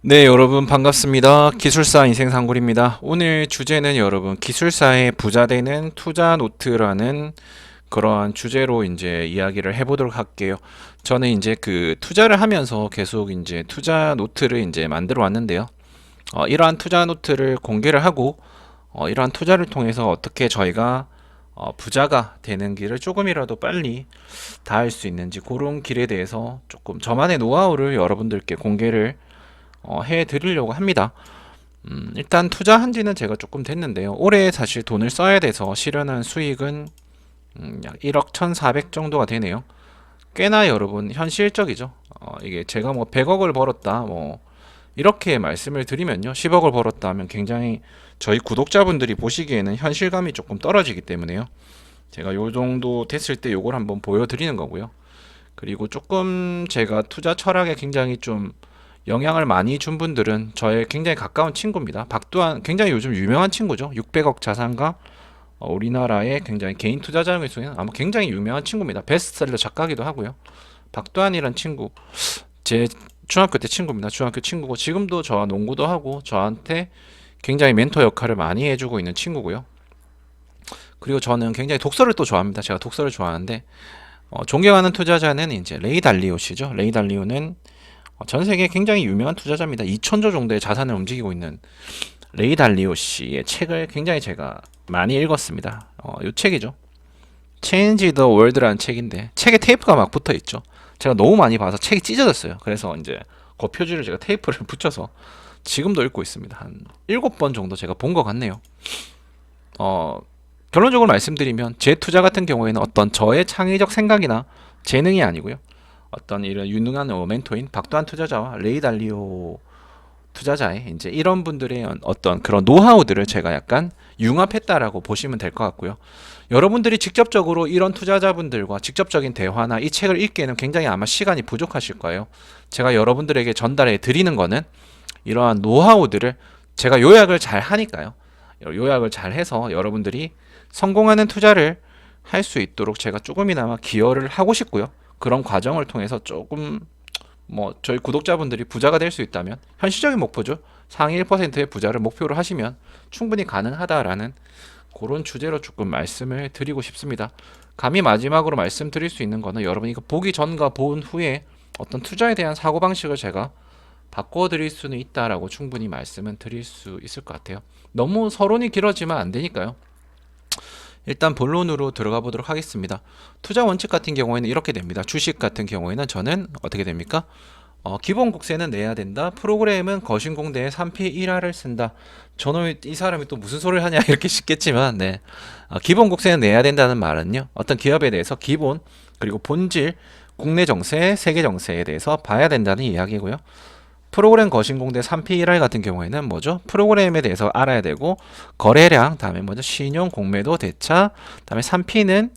네, 여러분 반갑습니다. 기술사 인생상굴입니다. 오늘 주제는 여러분 기술사의 부자 되는 투자 노트라는 그러한 주제로 이제 이야기를 해보도록 할게요. 저는 이제 그 투자를 하면서 계속 이제 투자 노트를 이제 만들어 왔는데요. 어, 이러한 투자 노트를 공개를 하고 어, 이러한 투자를 통해서 어떻게 저희가 어, 부자가 되는 길을 조금이라도 빨리 닿을 수 있는지 그런 길에 대해서 조금 저만의 노하우를 여러분들께 공개를 어, 해 드리려고 합니다. 음, 일단 투자한 지는 제가 조금 됐는데요. 올해 사실 돈을 써야 돼서 실현한 수익은 음, 약 1억 1,400 정도가 되네요. 꽤나 여러분 현실적이죠. 어, 이게 제가 뭐 100억을 벌었다, 뭐 이렇게 말씀을 드리면요, 10억을 벌었다 하면 굉장히 저희 구독자분들이 보시기에는 현실감이 조금 떨어지기 때문에요. 제가 요 정도 됐을 때 요걸 한번 보여드리는 거고요. 그리고 조금 제가 투자 철학에 굉장히 좀 영향을 많이 준 분들은 저의 굉장히 가까운 친구입니다. 박두한 굉장히 요즘 유명한 친구죠. 600억 자산가 어, 우리나라의 굉장히 개인 투자자 중에서는 아마 굉장히 유명한 친구입니다. 베스트셀러 작가기도 하고요. 박두한이란 친구 제 중학교 때 친구입니다. 중학교 친구고 지금도 저와 농구도 하고 저한테 굉장히 멘토 역할을 많이 해주고 있는 친구고요. 그리고 저는 굉장히 독서를 또 좋아합니다. 제가 독서를 좋아하는데 어, 존경하는 투자자는 이제 레이 달리오 씨죠. 레이 달리오는 어, 전 세계에 굉장히 유명한 투자자입니다. 2천조 정도의 자산을 움직이고 있는 레이 달리오 씨의 책을 굉장히 제가 많이 읽었습니다. 어, 이 책이죠. Change the World라는 책인데 책에 테이프가 막 붙어 있죠. 제가 너무 많이 봐서 책이 찢어졌어요. 그래서 이제 그 표지를 제가 테이프를 붙여서 지금도 읽고 있습니다. 한 일곱 번 정도 제가 본 것 같네요. 어, 결론적으로 말씀드리면 제 투자 같은 경우에는 어떤 저의 창의적 생각이나 재능이 아니고요. 어떤 이런 유능한 어, 멘토인 박도한 투자자와 레이 달리오 투자자의 이제 이런 분들의 어떤 그런 노하우들을 제가 약간 융합했다라고 보시면 될 것 같고요. 여러분들이 직접적으로 이런 투자자분들과 직접적인 대화나 이 책을 읽기에는 굉장히 아마 시간이 부족하실 거예요. 제가 여러분들에게 전달해 드리는 거는 이러한 노하우들을 제가 요약을 잘 하니까요. 요약을 잘 해서 여러분들이 성공하는 투자를 할 수 있도록 제가 조금이나마 기여를 하고 싶고요. 그런 과정을 통해서 조금 뭐 저희 구독자분들이 부자가 될 수 있다면 현실적인 목표죠. 상위 1%의 부자를 목표로 하시면 충분히 가능하다라는 그런 주제로 조금 말씀을 드리고 싶습니다. 감히 마지막으로 말씀드릴 수 있는 거는 여러분 이거 보기 전과 본 후에 어떤 투자에 대한 사고 방식을 제가 바꿔 드릴 수는 있다라고 충분히 말씀은 드릴 수 있을 것 같아요. 너무 서론이 길어지면 안 되니까요. 일단 본론으로 들어가 보도록 하겠습니다. 투자 원칙 같은 경우에는 이렇게 됩니다. 주식 같은 경우에는 저는 어떻게 됩니까? 어, 기본 국세는 내야 된다. 프로그램은 거신공대에 3P 1화를 쓴다. 저놈이 이 사람이 또 무슨 소리를 하냐 이렇게 싶겠지만 네. 어, 기본 국세는 내야 된다는 말은요. 어떤 기업에 대해서 기본 그리고 본질 국내 정세, 세계 정세에 대해서 봐야 된다는 이야기고요. 프로그램 거신공대 3P 1할 같은 경우에는 뭐죠? 프로그램에 대해서 알아야 되고 거래량, 다음에 뭐죠? 신용, 공매도, 대차, 다음에 3P는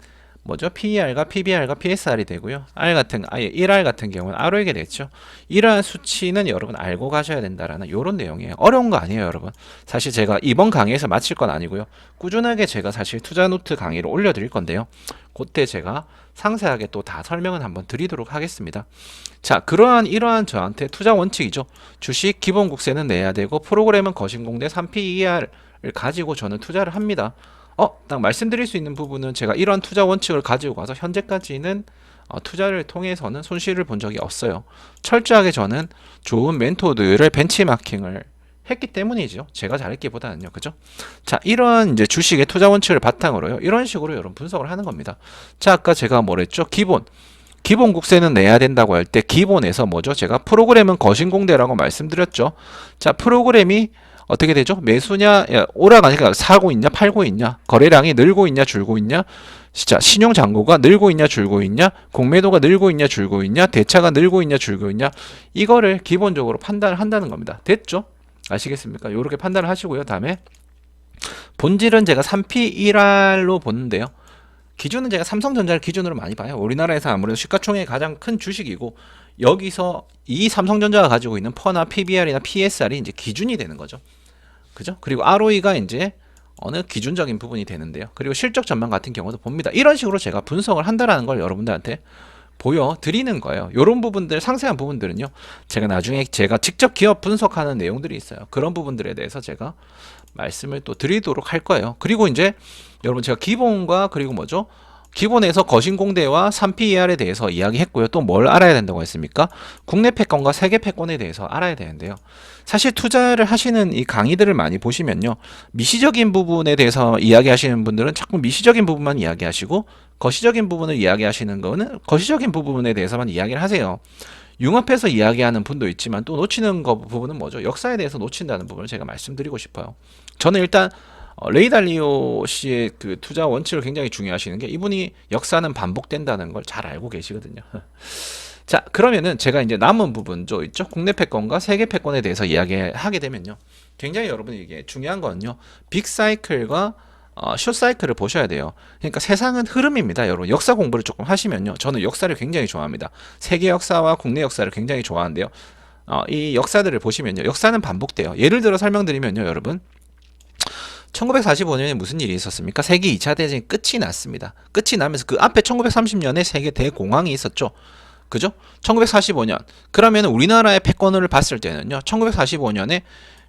뭐죠? PER과 PBR과 PSR이 되고요. R 같은 아예 1R 같은 경우는 RO이게 되겠죠. 이러한 수치는 여러분 알고 가셔야 된다라는 이런 내용이에요. 어려운 거 아니에요, 여러분. 사실 제가 이번 강의에서 마칠 건 아니고요. 꾸준하게 제가 사실 투자 노트 강의를 올려드릴 건데요. 그때 제가 상세하게 또 다 설명을 한번 드리도록 하겠습니다. 자, 그러한 이러한 저한테 투자 원칙이죠. 주식 기본 국세는 내야 되고 프로그램은 거신공대 3PER을 가지고 저는 투자를 합니다. 어, 딱 말씀드릴 수 있는 부분은 제가 이런 투자 원칙을 가지고 가서 현재까지는 어, 투자를 통해서는 손실을 본 적이 없어요. 철저하게 저는 좋은 멘토들을 벤치마킹을 했기 때문이죠. 제가 잘했기보다는요. 그죠? 자, 이런 이제 주식의 투자 원칙을 바탕으로요. 이런 식으로 여러분 분석을 하는 겁니다. 자, 아까 제가 뭐랬죠? 기본. 기본 국세는 내야 된다고 할 때 기본에서 뭐죠? 제가 프로그램은 거신공대라고 말씀드렸죠. 자, 프로그램이 어떻게 되죠? 매수냐, 오락가니까 사고 있냐, 팔고 있냐, 거래량이 늘고 있냐, 줄고 있냐, 진짜 신용 잔고가 늘고 있냐, 줄고 있냐, 공매도가 늘고 있냐, 줄고 있냐, 대차가 늘고 있냐, 줄고 있냐, 이거를 기본적으로 판단을 한다는 겁니다. 됐죠? 아시겠습니까? 이렇게 판단을 하시고요. 다음에 본질은 제가 3P 1할로 보는데요. 기준은 제가 삼성전자를 기준으로 많이 봐요. 우리나라에서 아무래도 시가총액이 가장 큰 주식이고 여기서 이 삼성전자가 가지고 있는 퍼나 PBR이나 PSR이 이제 기준이 되는 거죠. 그죠? 그리고 ROE가 이제 어느 기준적인 부분이 되는데요. 그리고 실적 전망 같은 경우도 봅니다. 이런 식으로 제가 분석을 한다라는 걸 여러분들한테 보여드리는 거예요. 이런 부분들 상세한 부분들은요. 제가 나중에 제가 직접 기업 분석하는 내용들이 있어요. 그런 부분들에 대해서 제가 말씀을 또 드리도록 할 거예요. 그리고 이제 여러분 제가 기본과 그리고 뭐죠? 기본에서 거신공대와 3PER에 대해서 이야기했고요. 또 뭘 알아야 된다고 했습니까? 국내 패권과 세계 패권에 대해서 알아야 되는데요. 사실 투자를 하시는 이 강의들을 많이 보시면요. 미시적인 부분에 대해서 이야기하시는 분들은 자꾸 미시적인 부분만 이야기하시고 거시적인 부분을 이야기하시는 거는 거시적인 부분에 대해서만 이야기를 하세요. 융합해서 이야기하는 분도 있지만 또 놓치는 거 부분은 뭐죠? 역사에 대해서 놓친다는 부분을 제가 말씀드리고 싶어요. 저는 일단 어, 레이달리오 씨의 그 투자 원칙을 굉장히 중요하시는 게 이분이 역사는 반복된다는 걸 잘 알고 계시거든요. 자, 그러면은 제가 이제 남은 부분죠 있죠? 국내 패권과 세계 패권에 대해서 이야기하게 되면요. 굉장히 여러분이 이게 중요한 거는요. 빅 사이클과 어, 숏 사이클을 보셔야 돼요. 그러니까 세상은 흐름입니다, 여러분. 역사 공부를 조금 하시면요. 저는 역사를 굉장히 좋아합니다. 세계 역사와 국내 역사를 굉장히 좋아하는데요. 어, 이 역사들을 보시면요. 역사는 반복돼요. 예를 들어 설명드리면요, 여러분. 1945년에 무슨 일이 있었습니까? 세계 2차 대전이 끝이 났습니다. 끝이 나면서 그 앞에 1930년에 세계 대공황이 있었죠. 그죠? 1945년. 그러면 우리나라의 패권을 봤을 때는요. 1945년에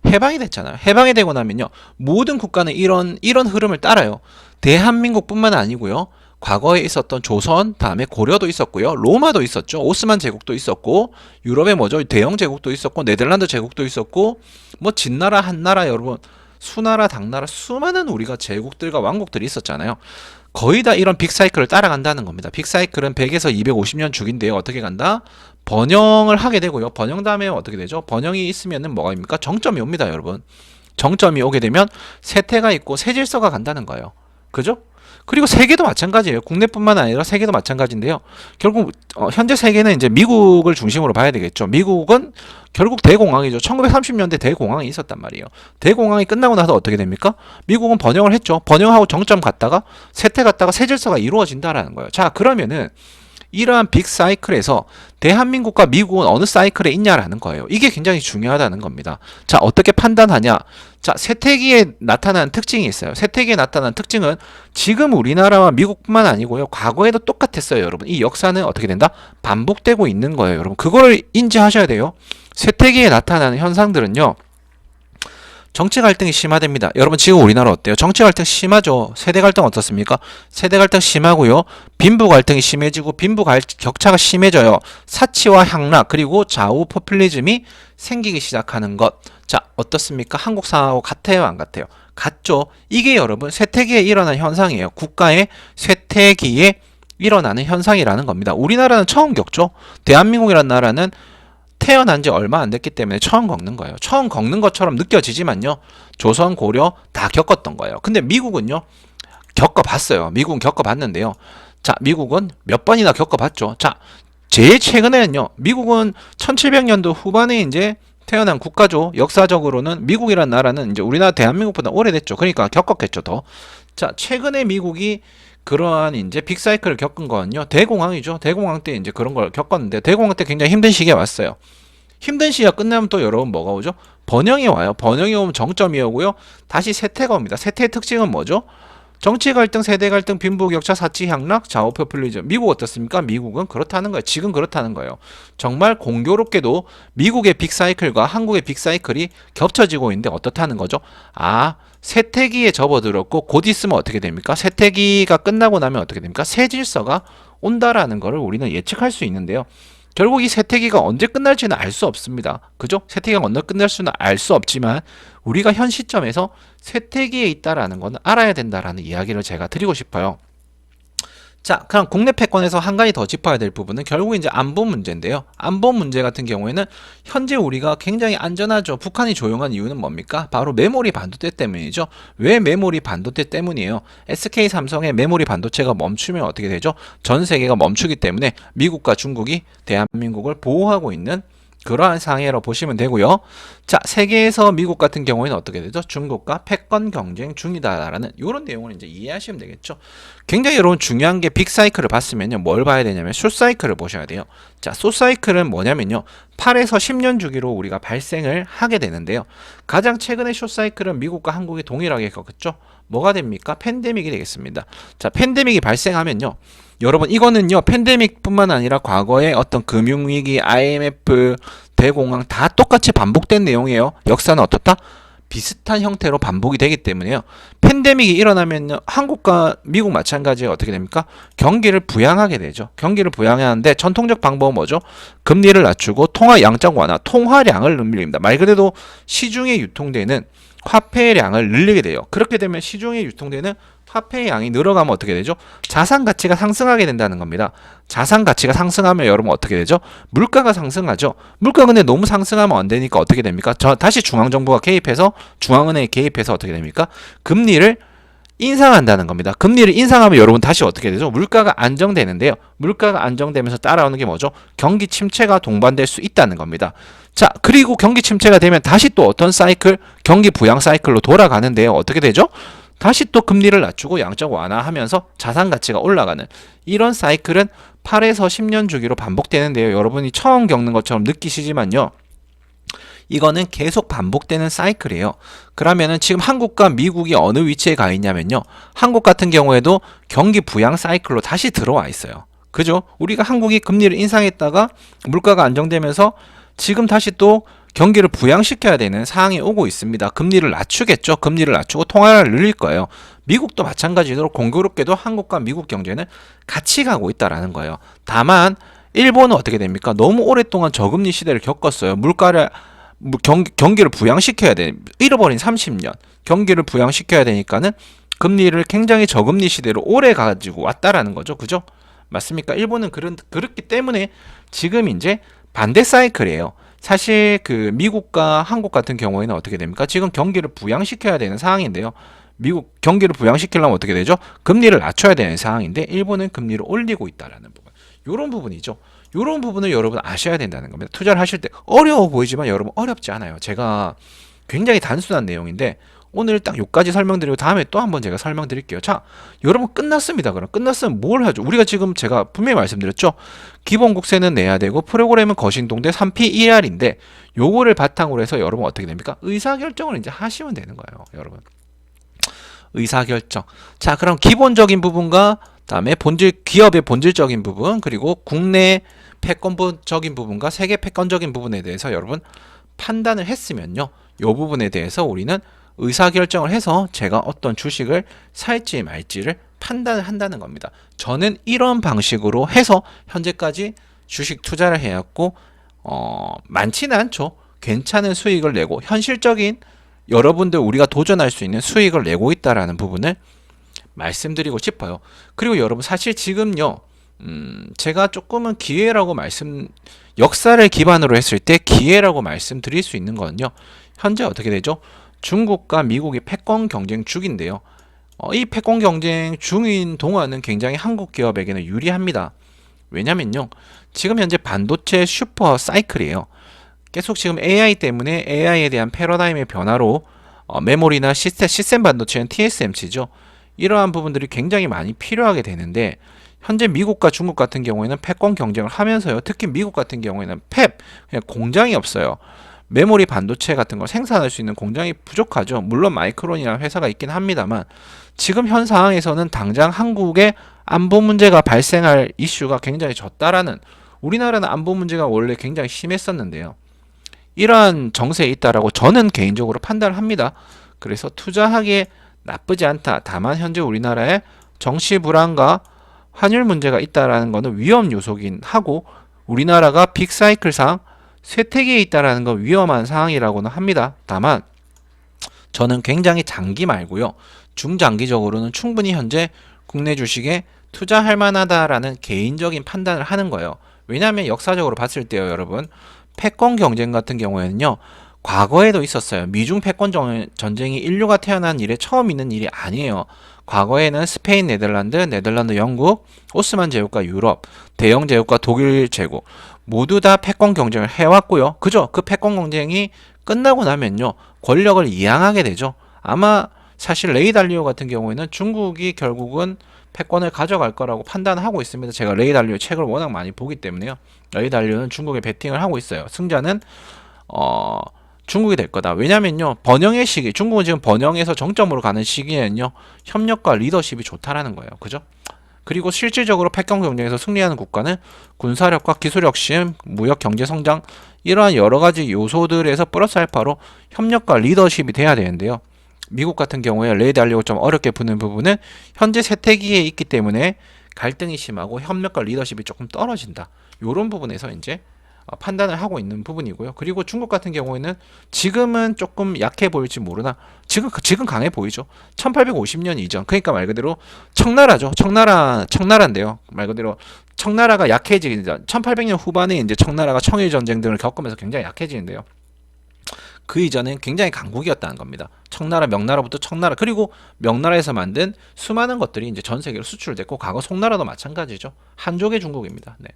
해방이 됐잖아요. 해방이 되고 나면요. 모든 국가는 이런 이런 흐름을 따라요. 대한민국뿐만 아니고요. 과거에 있었던 조선, 다음에 고려도 있었고요. 로마도 있었죠. 오스만 제국도 있었고, 유럽에 뭐죠? 대영 제국도 있었고, 네덜란드 제국도 있었고, 뭐 진나라, 한나라 여러분, 수나라, 당나라 수많은 우리가 제국들과 왕국들이 있었잖아요. 거의 다 이런 빅사이클을 따라간다는 겁니다. 빅사이클은 100에서 250년 주기인데요. 어떻게 간다? 번영을 하게 되고요. 번영 다음에 어떻게 되죠? 번영이 있으면은 뭐가 입니까? 정점이 옵니다, 여러분. 정점이 오게 되면 세태가 있고 세질서가 간다는 거예요. 그죠? 그리고 세계도 마찬가지예요. 국내뿐만 아니라 세계도 마찬가지인데요. 결국 어, 현재 세계는 이제 미국을 중심으로 봐야 되겠죠. 미국은 결국 대공황이죠. 1930년대 대공황이 있었단 말이에요. 대공황이 끝나고 나서 어떻게 됩니까? 미국은 번영을 했죠. 번영하고 정점 갔다가 세태 갔다가 새 질서가 이루어진다라는 거예요. 자, 그러면은 이러한 빅 사이클에서 대한민국과 미국은 어느 사이클에 있냐라는 거예요. 이게 굉장히 중요하다는 겁니다. 자, 어떻게 판단하냐? 자, 세태기에 나타나는 특징이 있어요. 세태기에 나타나는 특징은 지금 우리나라와 미국뿐만 아니고요. 과거에도 똑같았어요, 여러분. 이 역사는 어떻게 된다? 반복되고 있는 거예요, 여러분. 그거를 인지하셔야 돼요. 세태기에 나타나는 현상들은요. 정치 갈등이 심화됩니다. 여러분 지금 우리나라 어때요? 정치 갈등 심하죠. 세대 갈등 어떻습니까? 세대 갈등 심하고요. 빈부 갈등이 심해지고 빈부 갈, 격차가 심해져요. 사치와 향락 그리고 좌우 포퓰리즘이 생기기 시작하는 것. 자 어떻습니까? 한국 상황하고 같아요, 안 같아요? 같죠. 이게 여러분 쇠퇴기에 일어난 현상이에요. 국가의 쇠퇴기에 일어나는 현상이라는 겁니다. 우리나라는 처음 겪죠. 대한민국이라는 나라는 태어난 지 얼마 안 됐기 때문에 처음 겪는 거예요. 처음 겪는 것처럼 느껴지지만요. 조선, 고려 다 겪었던 거예요. 근데 미국은요. 겪어봤어요. 미국은 겪어봤는데요. 자, 미국은 몇 번이나 겪어봤죠. 자, 제일 최근에는요. 미국은 1700년도 후반에 이제 태어난 국가죠. 역사적으로는 미국이란 나라는 이제 우리나라 대한민국보다 오래됐죠. 그러니까 겪었겠죠, 더. 자, 최근에 미국이 그러한 이제 빅사이클을 겪은 거는요. 대공황이죠. 대공황 때 이제 그런 걸 겪었는데 대공황 때 굉장히 힘든 시기가 왔어요. 힘든 시기가 끝나면 또 여러분 뭐가 오죠? 번영이 와요. 번영이 오면 정점이 오고요. 다시 세태가 옵니다. 세태의 특징은 뭐죠? 정치 갈등, 세대 갈등, 빈부 격차, 사치 향락, 좌우 포퓰리즘. 미국 어떻습니까? 미국은 그렇다는 거예요. 지금 그렇다는 거예요. 정말 공교롭게도 미국의 빅사이클과 한국의 빅사이클이 겹쳐지고 있는데 어떻다는 거죠? 아, 세태기에 접어들었고 곧 있으면 어떻게 됩니까? 세태기가 끝나고 나면 어떻게 됩니까? 새 질서가 온다라는 것을 우리는 예측할 수 있는데요. 결국 이 세태기가 언제 끝날지는 알 수 없습니다. 그죠? 세태기가 언제 끝날 수는 알 수 없지만 우리가 현 시점에서 세태기에 있다라는 것은 알아야 된다라는 이야기를 제가 드리고 싶어요. 자, 그럼 국내 패권에서 한 가지 더 짚어야 될 부분은 결국 이제 안보 문제인데요. 안보 문제 같은 경우에는 현재 우리가 굉장히 안전하죠. 북한이 조용한 이유는 뭡니까? 바로 메모리 반도체 때문이죠. 왜 메모리 반도체 때문이에요? SK 삼성의 메모리 반도체가 멈추면 어떻게 되죠? 전 세계가 멈추기 때문에 미국과 중국이 대한민국을 보호하고 있는 그러한 상해로 보시면 되고요. 자, 세계에서 미국 같은 경우에는 어떻게 되죠? 중국과 패권 경쟁 중이다라는 이런 내용을 이제 이해하시면 되겠죠. 굉장히 여러분 중요한 게 빅사이클을 봤으면요. 뭘 봐야 되냐면 숏사이클을 보셔야 돼요. 자, 숏사이클은 뭐냐면요. 8에서 10년 주기로 우리가 발생을 하게 되는데요. 가장 최근의 숏사이클은 미국과 한국이 동일하게 겪었죠. 뭐가 됩니까? 팬데믹이 되겠습니다. 자, 팬데믹이 발생하면요. 여러분 이거는요 팬데믹뿐만 아니라 과거에 어떤 금융 위기, IMF, 대공황 다 똑같이 반복된 내용이에요. 역사는 어떻다? 비슷한 형태로 반복이 되기 때문에요. 팬데믹이 일어나면 한국과 미국 마찬가지에 어떻게 됩니까? 경기를 부양하게 되죠. 경기를 부양하는데 전통적 방법은 뭐죠? 금리를 낮추고 통화 양적 완화, 통화량을 늘립니다. 말 그대로 시중에 유통되는 화폐량을 늘리게 돼요. 그렇게 되면 시중에 유통되는 화폐의 양이 늘어가면 어떻게 되죠? 자산 가치가 상승하게 된다는 겁니다. 자산 가치가 상승하면 여러분 어떻게 되죠? 물가가 상승하죠. 물가 근데 너무 상승하면 안 되니까 어떻게 됩니까? 저 다시 중앙 정부가 개입해서 중앙은행이 개입해서 어떻게 됩니까? 금리를 인상한다는 겁니다. 금리를 인상하면 여러분 다시 어떻게 되죠? 물가가 안정되는데요. 물가가 안정되면서 따라오는 게 뭐죠? 경기 침체가 동반될 수 있다는 겁니다. 자, 그리고 경기 침체가 되면 다시 또 어떤 사이클? 경기 부양 사이클로 돌아가는데요. 어떻게 되죠? 다시 또 금리를 낮추고 양적 완화하면서 자산 가치가 올라가는 이런 사이클은 8에서 10년 주기로 반복되는데요. 여러분이 처음 겪는 것처럼 느끼시지만요. 이거는 계속 반복되는 사이클이에요. 그러면은 지금 한국과 미국이 어느 위치에 가 있냐면요. 한국 같은 경우에도 경기 부양 사이클로 다시 들어와 있어요. 그죠? 우리가 한국이 금리를 인상했다가 물가가 안정되면서 지금 다시 또 경기를 부양시켜야 되는 상황이 오고 있습니다. 금리를 낮추겠죠. 금리를 낮추고 통화를 늘릴 거예요. 미국도 마찬가지로 공교롭게도 한국과 미국 경제는 같이 가고 있다라는 거예요. 다만 일본은 어떻게 됩니까? 너무 오랫동안 저금리 시대를 겪었어요. 물가를 경, 경기를 부양시켜야 돼. 잃어버린 30년. 경기를 부양시켜야 되니까는 금리를 굉장히 저금리 시대로 오래 가지고 왔다라는 거죠. 그죠? 맞습니까? 일본은 그런, 그렇기 때문에 지금 이제 반대 사이클이에요. 사실 그 미국과 한국 같은 경우에는 어떻게 됩니까? 지금 경기를 부양시켜야 되는 상황인데요. 미국 경기를 부양시키려면 어떻게 되죠? 금리를 낮춰야 되는 상황인데 일본은 금리를 올리고 있다라는 부분. 이런 부분이죠. 이런 부분을 여러분 아셔야 된다는 겁니다. 투자를 하실 때 어려워 보이지만 여러분 어렵지 않아요. 제가 굉장히 단순한 내용인데 오늘 딱 요까지 설명드리고 다음에 또 한번 제가 설명드릴게요. 자, 여러분 끝났습니다. 그럼 끝났으면 뭘 하죠? 우리가 지금 제가 분명히 말씀드렸죠. 기본 국세는 내야 되고 프로그램은 거신동대 3P 1R인데 요거를 바탕으로 해서 여러분 어떻게 됩니까? 의사 결정을 이제 하시면 되는 거예요, 여러분. 의사 결정. 자, 그럼 기본적인 부분과 다음에 본질 기업의 본질적인 부분 그리고 국내 패권적인 부분과 세계 패권적인 부분에 대해서 여러분 판단을 했으면요. 요 부분에 대해서 우리는 의사결정을 해서 제가 어떤 주식을 살지 말지를 판단을 한다는 겁니다. 저는 이런 방식으로 해서 현재까지 주식 투자를 해왔고 어, 많지는 않죠. 괜찮은 수익을 내고 현실적인 여러분들 우리가 도전할 수 있는 수익을 내고 있다라는 부분을 말씀드리고 싶어요. 그리고 여러분 사실 지금요. 음, 제가 조금은 기회라고 말씀 역사를 기반으로 했을 때 기회라고 말씀드릴 수 있는 거는요. 현재 어떻게 되죠? 중국과 미국이 패권 경쟁 중인데요. 어, 이 패권 경쟁 중인 동안은 굉장히 한국 기업에게는 유리합니다. 왜냐면요. 지금 현재 반도체 슈퍼 사이클이에요. 계속 지금 AI 때문에 AI에 대한 패러다임의 변화로 어, 메모리나 시스템, 시스템 반도체는 TSMC죠. 이러한 부분들이 굉장히 많이 필요하게 되는데 현재 미국과 중국 같은 경우에는 패권 경쟁을 하면서요. 특히 미국 같은 경우에는 펩 그냥 공장이 없어요. 메모리 반도체 같은 걸 생산할 수 있는 공장이 부족하죠. 물론 마이크론이라는 회사가 있긴 합니다만 지금 현 상황에서는 당장 한국의 안보 문제가 발생할 이슈가 굉장히 적다라는 우리나라는 안보 문제가 원래 굉장히 심했었는데요. 이러한 정세에 있다라고 저는 개인적으로 판단을 합니다. 그래서 투자하기에 나쁘지 않다. 다만 현재 우리나라에 정치 불안과 환율 문제가 있다라는 것은 위험 요소긴 하고 우리나라가 빅사이클상 쇠퇴기에 있다라는 건 위험한 상황이라고는 합니다. 다만 저는 굉장히 장기 말고요. 중장기적으로는 충분히 현재 국내 주식에 투자할 만하다라는 개인적인 판단을 하는 거예요. 왜냐하면 역사적으로 봤을 때요, 여러분. 패권 경쟁 같은 경우에는요. 과거에도 있었어요. 미중 패권 전쟁이 인류가 태어난 이래 처음 있는 일이 아니에요. 과거에는 스페인, 네덜란드, 네덜란드, 영국, 오스만 제국과 유럽, 대영 제국과 독일 제국 모두 다 패권 경쟁을 해왔고요. 그죠? 그 패권 경쟁이 끝나고 나면요. 권력을 이양하게 되죠. 아마 사실 레이 달리오 같은 경우에는 중국이 결국은 패권을 가져갈 거라고 판단하고 있습니다. 제가 레이 달리오 책을 워낙 많이 보기 때문에요. 레이 달리오는 중국에 베팅을 하고 있어요. 승자는 어 중국이 될 거다. 왜냐면요. 번영의 시기, 중국은 지금 번영에서 정점으로 가는 시기에는요. 협력과 리더십이 좋다라는 거예요. 그죠? 그리고 실질적으로 패권 경쟁에서 승리하는 국가는 군사력과 기술 혁신, 무역 경제 성장 이러한 여러 가지 요소들에서 플러스 알파로 협력과 리더십이 돼야 되는데요. 미국 같은 경우에 레이드 알리고 좀 어렵게 푸는 부분은 현재 세태기에 있기 때문에 갈등이 심하고 협력과 리더십이 조금 떨어진다. 이런 부분에서 이제 어, 판단을 하고 있는 부분이고요. 그리고 중국 같은 경우에는 지금은 조금 약해 보일지 모르나 지금 지금 강해 보이죠. 1850년 이전 그러니까 말 그대로 청나라죠. 청나라 청나라인데요. 말 그대로 청나라가 약해지기 전 1800년 후반에 이제 청나라가 청일 전쟁 등을 겪으면서 굉장히 약해지는데요. 그 이전엔 굉장히 강국이었다는 겁니다. 청나라, 명나라부터 청나라 그리고 명나라에서 만든 수많은 것들이 이제 전 세계로 수출됐고 과거 송나라도 마찬가지죠. 한족의 중국입니다. 네.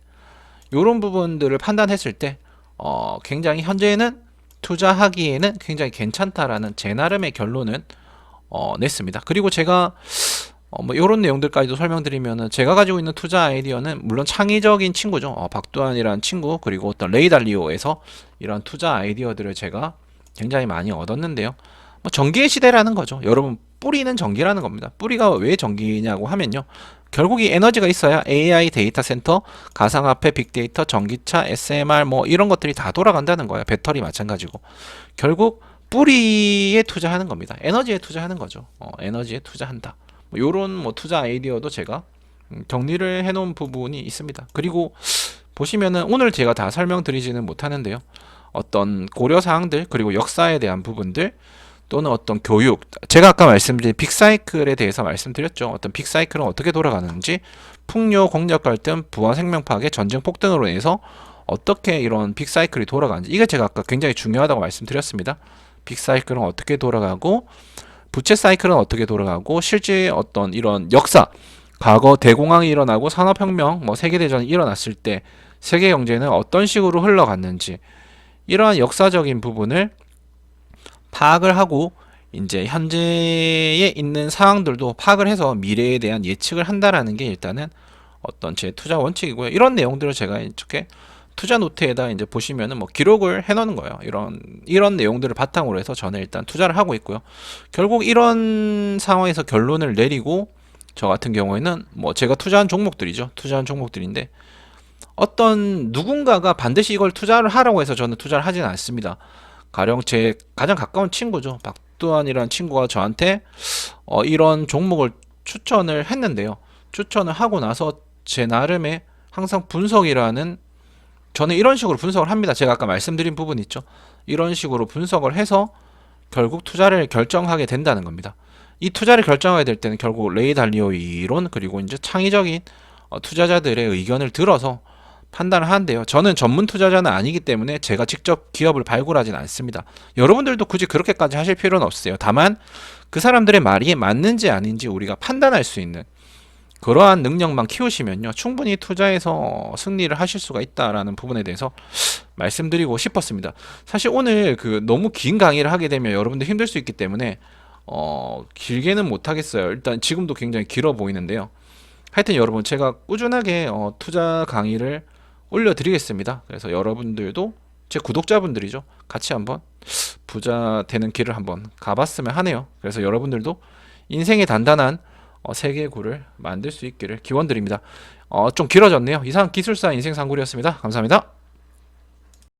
이런 부분들을 판단했을 때 어, 굉장히 현재는 투자하기에는 굉장히 괜찮다라는 제 나름의 결론은 어, 냈습니다. 그리고 제가 어, 뭐 이런 내용들까지도 설명드리면은 제가 가지고 있는 투자 아이디어는 물론 창의적인 친구죠. 어, 박두환이라는 친구 그리고 어떤 레이달리오에서 이런 투자 아이디어들을 제가 굉장히 많이 얻었는데요. 뭐 전기의 시대라는 거죠. 여러분 뿌리는 전기라는 겁니다. 뿌리가 왜 전기냐고 하면요. 결국 이 에너지가 있어야 AI 데이터 센터, 가상화폐, 빅데이터, 전기차, SMR 뭐 이런 것들이 다 돌아간다는 거예요. 배터리 마찬가지고. 결국 뿌리에 투자하는 겁니다. 에너지에 투자하는 거죠. 어, 에너지에 투자한다. 뭐 요런 뭐 투자 아이디어도 제가 음, 정리를 해 놓은 부분이 있습니다. 그리고 보시면은 오늘 제가 다 설명드리지는 못하는데요. 어떤 고려 사항들 그리고 역사에 대한 부분들 또는 어떤 교육 제가 아까 말씀드린 빅사이클에 대해서 말씀드렸죠. 어떤 빅사이클은 어떻게 돌아가는지 풍요 공력 갈등 부하 생명 파괴 전쟁 폭등으로 인해서 어떻게 이런 빅사이클이 돌아가는지 이게 제가 아까 굉장히 중요하다고 말씀드렸습니다. 빅사이클은 어떻게 돌아가고 부채 사이클은 어떻게 돌아가고 실제 어떤 이런 역사 과거 대공황이 일어나고 산업혁명 뭐 세계대전이 일어났을 때 세계 경제는 어떤 식으로 흘러갔는지 이러한 역사적인 부분을 파악을 하고 이제 현재에 있는 상황들도 파악을 해서 미래에 대한 예측을 한다라는 게 일단은 어떤 제 투자 원칙이고요. 이런 내용들을 제가 이렇게 투자 노트에다 이제 보시면은 뭐 기록을 해 놓는 거예요. 이런 이런 내용들을 바탕으로 해서 저는 일단 투자를 하고 있고요. 결국 이런 상황에서 결론을 내리고 저 같은 경우에는 뭐 제가 투자한 종목들이죠. 투자한 종목들인데 어떤 누군가가 반드시 이걸 투자를 하라고 해서 저는 투자를 하지는 않습니다. 가령 제 가장 가까운 친구죠. 박두환이라는 친구가 저한테 어, 이런 종목을 추천을 했는데요. 추천을 하고 나서 제 나름의 항상 분석이라는 저는 이런 식으로 분석을 합니다. 제가 아까 말씀드린 부분 있죠. 이런 식으로 분석을 해서 결국 투자를 결정하게 된다는 겁니다. 이 투자를 결정하게 될 때는 결국 레이 달리오 이론 그리고 이제 창의적인 어, 투자자들의 의견을 들어서 판단을 하는데요. 저는 전문 투자자는 아니기 때문에 제가 직접 기업을 발굴하진 않습니다. 여러분들도 굳이 그렇게까지 하실 필요는 없어요. 다만 그 사람들의 말이 맞는지 아닌지 우리가 판단할 수 있는 그러한 능력만 키우시면요. 충분히 투자해서 승리를 하실 수가 있다라는 부분에 대해서 말씀드리고 싶었습니다. 사실 오늘 그 너무 긴 강의를 하게 되면 여러분들 힘들 수 있기 때문에 어, 길게는 못 하겠어요. 일단 지금도 굉장히 길어 보이는데요. 하여튼 여러분 제가 꾸준하게 어, 투자 강의를 올려드리겠습니다. 그래서 여러분들도 제 구독자분들이죠. 같이 한번 부자 되는 길을 한번 가봤으면 하네요. 그래서 여러분들도 인생의 단단한 어, 세계구를 만들 수 있기를 기원드립니다. 어, 좀 길어졌네요. 이상 기술사 인생 상굴이었습니다. 감사합니다.